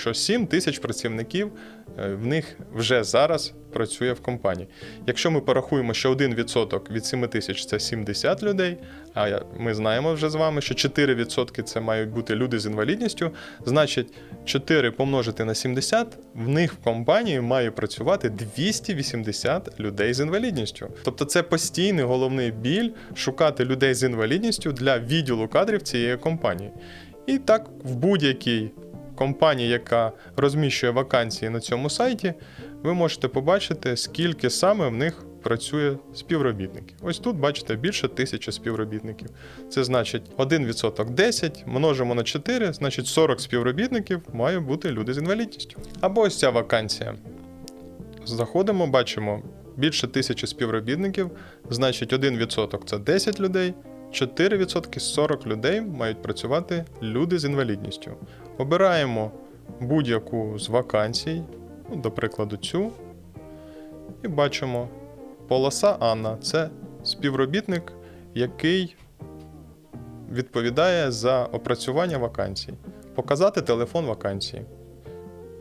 що 7 тисяч працівників е, в них вже зараз працює в компанії. Якщо ми порахуємо, що 1% від 7 тисяч це 70 людей, а ми знаємо вже з вами, що 4% це мають бути люди з інвалідністю, значить 4 помножити на 70, в них в компанії має працювати 280 людей з інвалідністю. Тобто це постійний головний біль шукати людей з інвалідністю для відділу кадрів цієї компанії. І так в будь-якій компанії, яка розміщує вакансії на цьому сайті, ви можете побачити, скільки саме в них працює співробітників. Ось тут бачите більше тисячі співробітників. Це значить 1% 10 множимо на 4, значить 40 співробітників має бути люди з інвалідністю. Або ось ця вакансія. Заходимо, бачимо більше тисячі співробітників, значить 1% це 10 людей, 4% 40 людей мають працювати люди з інвалідністю. Обираємо будь-яку з вакансій, ну, до прикладу, цю, і бачимо полоса Анна це співробітник, який відповідає за опрацювання вакансій. Показати телефон вакансії.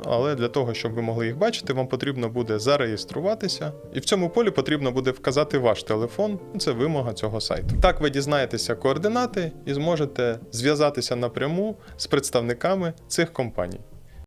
Але для того, щоб ви могли їх бачити, вам потрібно буде зареєструватися, і в цьому полі потрібно буде вказати ваш телефон. Це вимога цього сайту. Так ви дізнаєтеся координати і зможете зв'язатися напряму з представниками цих компаній.